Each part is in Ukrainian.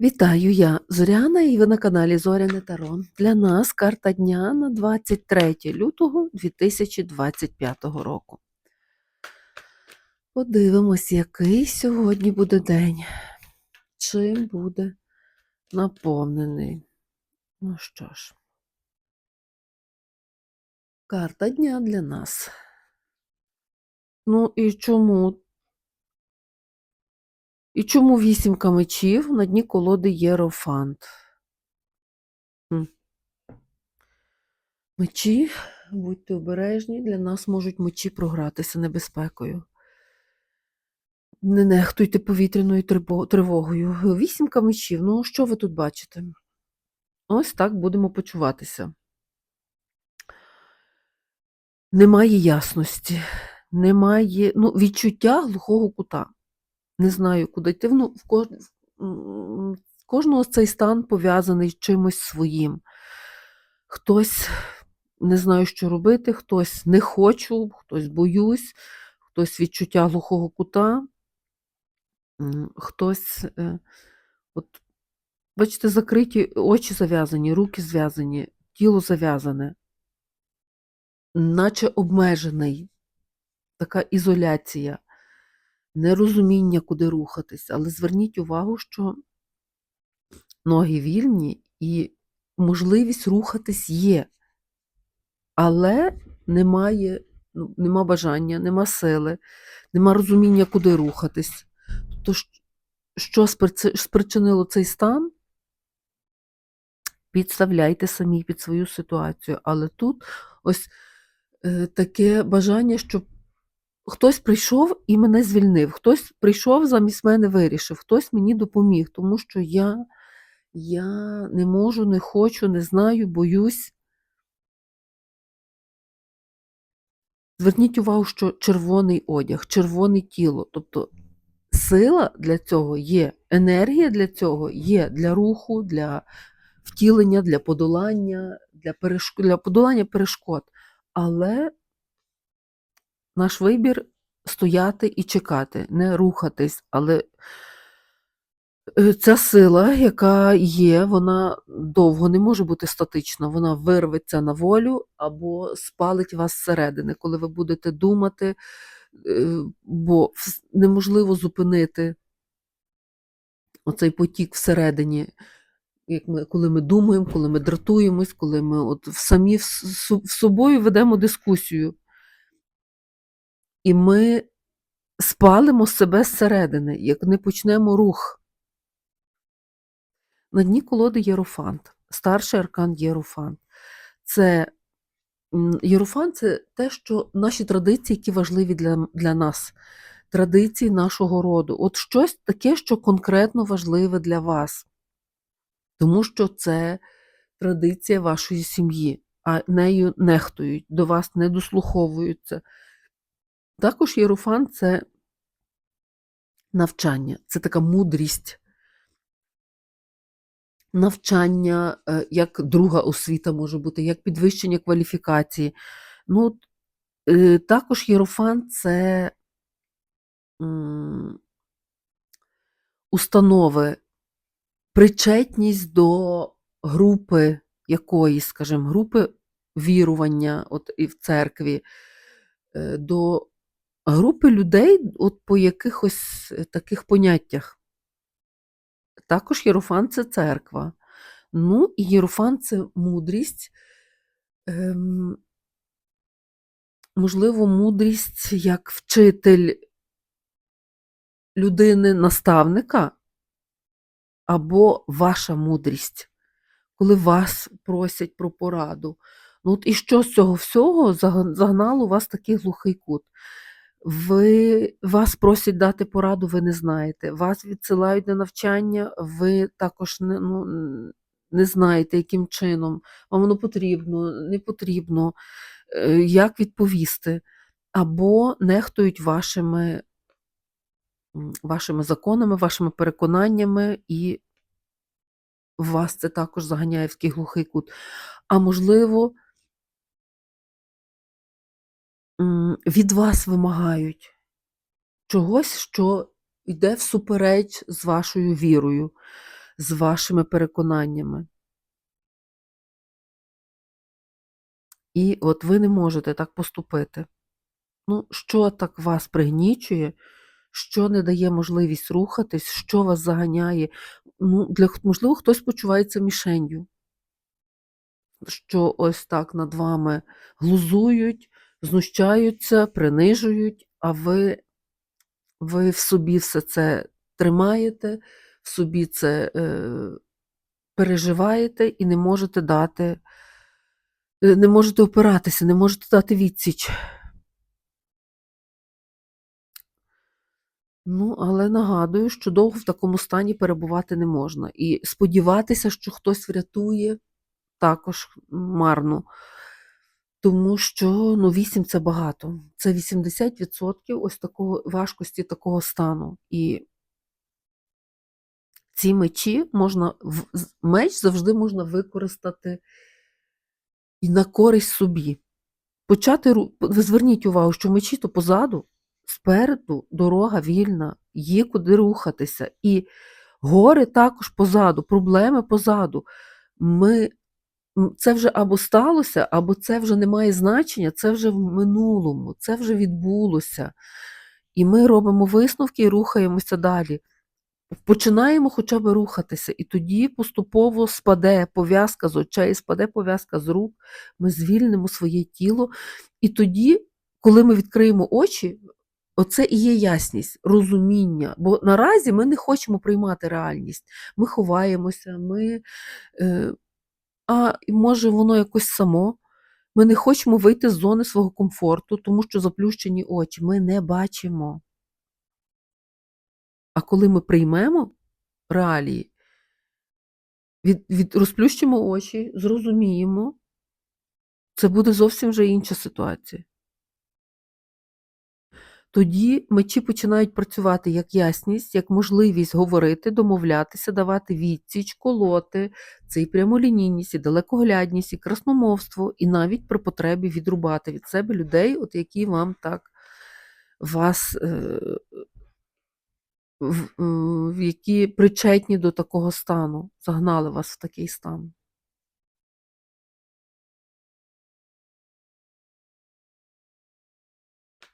Вітаю, я Зоряна і ви на каналі Зоряне Таро. Для нас карта дня на 23 лютого 2025 року. Подивимось, який сьогодні буде день. Чим буде наповнений. Ну що ж, карта дня для нас. Ну і чому? І чому вісімка мечів на дні колоди Єрофант? Мечі, будьте обережні, для нас можуть мечі програтися небезпекою. Не нехтуйте повітряною тривогою. Вісімка мечів. Ну, що ви тут бачите? Ось так будемо почуватися. Немає ясності, немає ну, відчуття глухого кута. Не знаю, куди йти. Ну, в, кож... кожного цей стан пов'язаний з чимось своїм. Хтось не знаю, що робити, хтось не хочу, хтось боюсь, хтось відчуття глухого кута, хтось, е, от, бачите, закриті очі зав'язані, руки зв'язані, тіло зав'язане, наче обмежений, така ізоляція, нерозуміння, куди рухатись. Але зверніть увагу, що ноги вільні і можливість рухатись є, але немає, ну, нема бажання, нема сили, нема розуміння, куди рухатись. Тобто, що спричинило цей стан? Підставляйте самі під свою ситуацію. Але тут ось е, таке бажання, щоб хтось прийшов і мене звільнив, хтось прийшов замість мене вирішив, хтось мені допоміг, тому що я, я не можу, не хочу, не знаю, боюсь. Зверніть увагу, що червоний одяг, червоне тіло, тобто сила для цього є, енергія для цього є для руху, для втілення, для подолання, для, перешк... для подолання перешкод. Але наш вибір стояти і чекати, не рухатись. Але е, ця сила, яка є, вона довго не може бути статична. Вона вирветься на волю або спалить вас зсередини, коли ви будете думати, е, бо неможливо зупинити оцей потік всередині. Як ми, коли ми думаємо, коли ми дратуємось, коли ми от самі в собою ведемо дискусію. І ми спалимо себе зсередини, як не почнемо рух. На дні колоди Єрофант, старший аркан Єрофант. Це Єрофант це те, що наші традиції, які важливі для, для нас, традиції нашого роду. От щось таке, що конкретно важливе для вас. Тому що це традиція вашої сім'ї, а нею нехтують, до вас не дослуховуються. Також Єрофант це навчання, це така мудрість. Навчання, е, як друга освіта може бути, як підвищення кваліфікації. Ну, е, також Єрофант це установи, причетність до групи якоїсь, скажімо, групи вірування от, і в церкві, е, до групи людей от, по якихось е, таких поняттях. Також Єрофант це церква. Ну, і Єрофант це мудрість. Ем, можливо, мудрість як вчитель людини-наставника, або ваша мудрість, коли вас просять про пораду. Ну, от і що з цього всього загнало вас такий глухий кут? Ви, вас просять дати пораду, ви не знаєте. Вас відсилають на навчання, ви також не, ну, не знаєте, яким чином. Вам воно потрібно, не потрібно, е, як відповісти. Або нехтують вашими, вашими законами, вашими переконаннями, і вас це також заганяє в такий глухий кут. А можливо, від вас вимагають чогось, що йде всупереч з вашою вірою. з вашими переконаннями. І от ви не можете так поступити. Ну, що так вас пригнічує, що не дає можливість рухатись, що вас заганяє? Ну, для, можливо, хтось почувається мішенью, що ось так над вами глузують, знущаються, принижують, а ви, ви в собі все це тримаєте, в собі це е, переживаєте і не можете дати, е, не можете опиратися, не можете дати відсіч. Ну, але нагадую, що довго в такому стані перебувати не можна. І сподіватися, що хтось врятує, також марно. Тому що ну, 8 це багато. Це 80% ось такого важкості такого стану. І ці мечі можна, меч завжди можна використати і на користь собі. Почати ви зверніть увагу, що мечі то позаду, спереду дорога вільна, є куди рухатися. І гори також позаду, проблеми позаду. Ми, це вже або сталося, або це вже не має значення, це вже в минулому, це вже відбулося. І ми робимо висновки і рухаємося далі. Починаємо хоча б рухатися, і тоді поступово спаде пов'язка з очей, спаде пов'язка з рук, ми звільнимо своє тіло. І тоді, коли ми відкриємо очі, оце і є ясність, розуміння. Бо наразі ми не хочемо приймати реальність. Ми ховаємося, ми, е, а може воно якось само. Ми не хочемо вийти з зони свого комфорту, тому що заплющені очі. Ми не бачимо. А коли ми приймемо реалії, від, від, розплющимо очі, зрозуміємо, це буде зовсім вже інша ситуація. Тоді мечі починають працювати як ясність, як можливість говорити, домовлятися, давати відсіч, колоти, це і прямолінійність, і далекоглядність, і красномовство, і навіть при потребі відрубати від себе людей, от які вам так вас е, в, які причетні до такого стану, загнали вас в такий стан.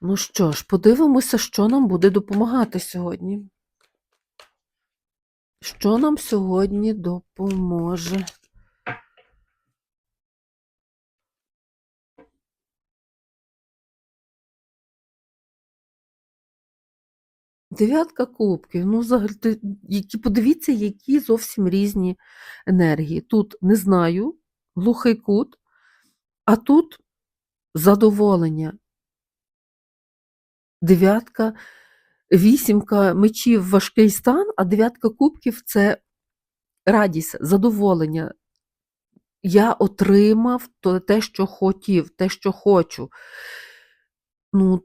Ну що ж, подивимося, що нам буде допомагати сьогодні. Що нам сьогодні допоможе? Дев'ятка кубків. Ну, взагалі, подивіться, які зовсім різні енергії. Тут не знаю, глухий кут, а тут задоволення. Дев'ятка, вісімка мечів важкий стан, а дев'ятка кубків це радість, задоволення. Я отримав те, що хотів, те, що хочу. Ну,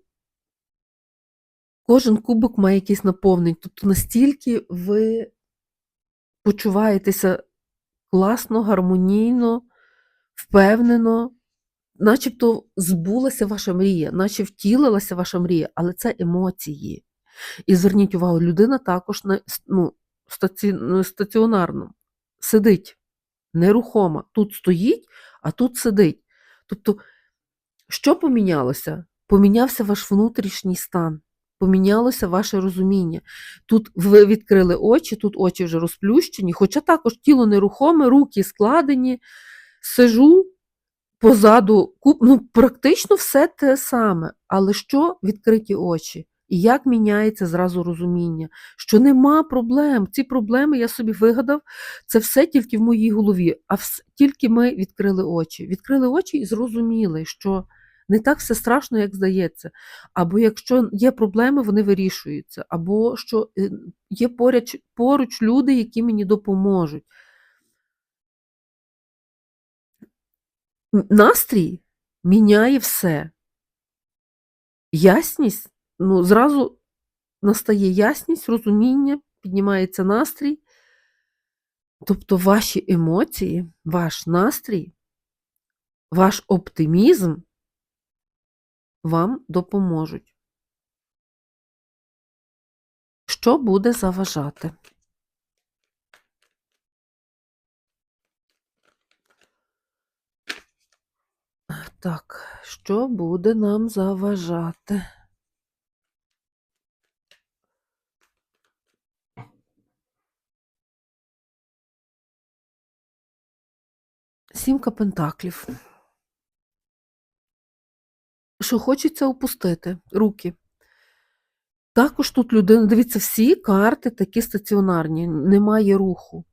кожен кубок має якесь наповнення. Тобто настільки ви почуваєтеся класно, гармонійно, впевнено, начебто збулася ваша мрія, наче втілилася ваша мрія, але це емоції. І зверніть увагу, людина також на, ну, стаці, ну, стаціонарно сидить, нерухома. Тут стоїть, а тут сидить. Тобто, що помінялося? Помінявся ваш внутрішній стан, помінялося ваше розуміння. Тут ви відкрили очі, тут очі вже розплющені, хоча також тіло нерухоме, руки складені, сижу позаду, куп- ну, практично все те саме. Але що відкриті очі? І як міняється зразу розуміння, що нема проблем. Ці проблеми я собі вигадав, це все тільки в моїй голові. А вс- тільки ми відкрили очі. Відкрили очі і зрозуміли, що не так все страшно, як здається. Або якщо є проблеми, вони вирішуються, або що е, є поруч, поруч люди, які мені допоможуть. Настрій міняє все. Ясність, ну, зразу настає ясність, розуміння, піднімається настрій. Тобто ваші емоції, ваш настрій, ваш оптимізм вам допоможуть. Що буде заважати? Так, що буде нам заважати? Сімка пентаклів. Що хочеться опустити руки. Також тут людина, дивіться, всі карти такі стаціонарні, немає руху.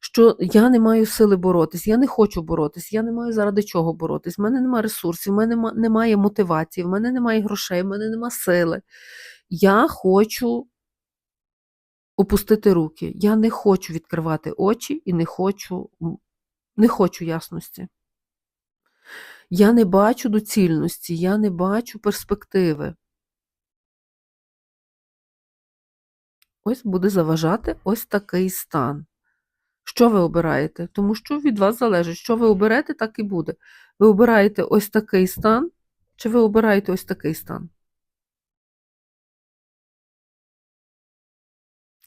Що я не маю сили боротись, я не хочу боротись, я не маю заради чого боротись, в мене немає ресурсів, в мене немає мотивації, в мене немає грошей, в мене немає сили. Я хочу опустити руки. Я не хочу відкривати очі і не хочу, не хочу ясності. Я не бачу доцільності, я не бачу перспективи. Ось буде заважати ось такий стан. Що ви обираєте? Тому що від вас залежить, що ви оберете, так і буде. Ви обираєте ось такий стан, чи ви обираєте ось такий стан?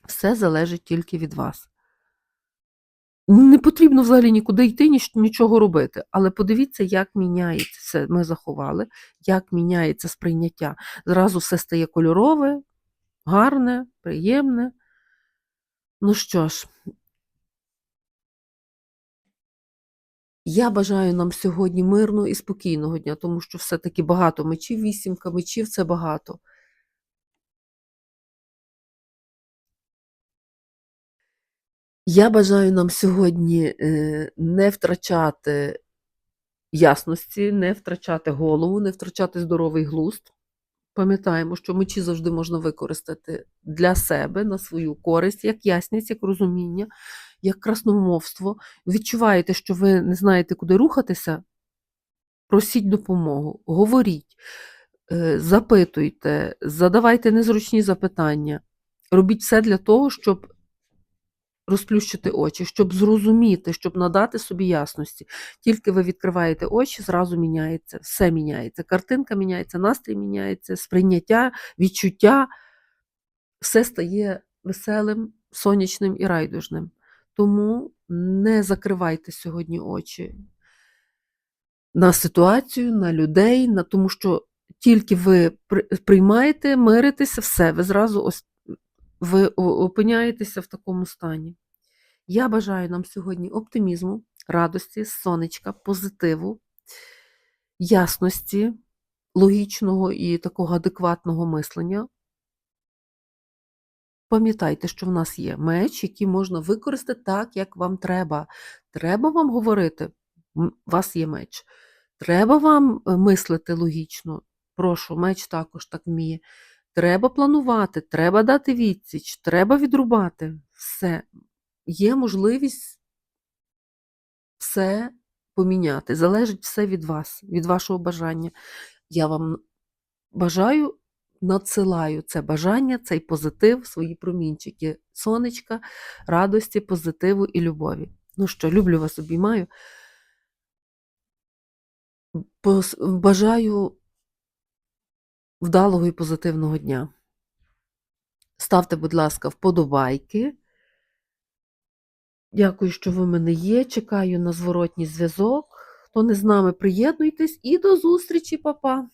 Все залежить тільки від вас. Не потрібно взагалі нікуди йти, ніч- нічого робити. Але подивіться, як міняється все. Ми заховали, як міняється сприйняття. Зразу все стає кольорове, гарне, приємне. Ну що ж, я бажаю нам сьогодні мирного і спокійного дня, тому що все-таки багато мечів, вісімка мечів це багато. Я бажаю нам сьогодні е, не втрачати ясності, не втрачати голову, не втрачати здоровий глузд. Пам'ятаємо, що мечі завжди можна використати для себе, на свою користь, як ясність, як розуміння, як красномовство. Відчуваєте, що ви не знаєте, куди рухатися, просіть допомогу, говоріть, е, запитуйте, задавайте незручні запитання. Робіть все для того, щоб розплющити очі, щоб зрозуміти, щоб надати собі ясності. Тільки ви відкриваєте очі, зразу міняється, все міняється. Картинка міняється, настрій міняється, сприйняття, відчуття, все стає веселим, сонячним і райдужним. Тому не закривайте сьогодні очі на ситуацію, на людей, на тому що тільки ви приймаєте, миритеся, все, ви зразу ось ви опиняєтеся в такому стані. Я бажаю нам сьогодні оптимізму, радості, сонечка, позитиву, ясності, логічного і такого адекватного мислення. Пам'ятайте, що в нас є меч, який можна використати так, як вам треба. Треба вам говорити, у вас є меч. Треба вам е, мислити логічно. Прошу, меч також так вміє. Треба планувати, треба дати відсіч, треба відрубати. Все. Є можливість все поміняти. Залежить все від вас, від вашого бажання. Я вам бажаю, надсилаю це бажання, цей позитив, свої промінчики сонечка, радості, позитиву і любові. Ну що, люблю вас, обіймаю. Бажаю вдалого і позитивного дня. Ставте, будь ласка, вподобайки. Дякую, що ви в мене є. Чекаю на зворотній зв'язок. Хто не з нами, приєднуйтесь і до зустрічі, папа!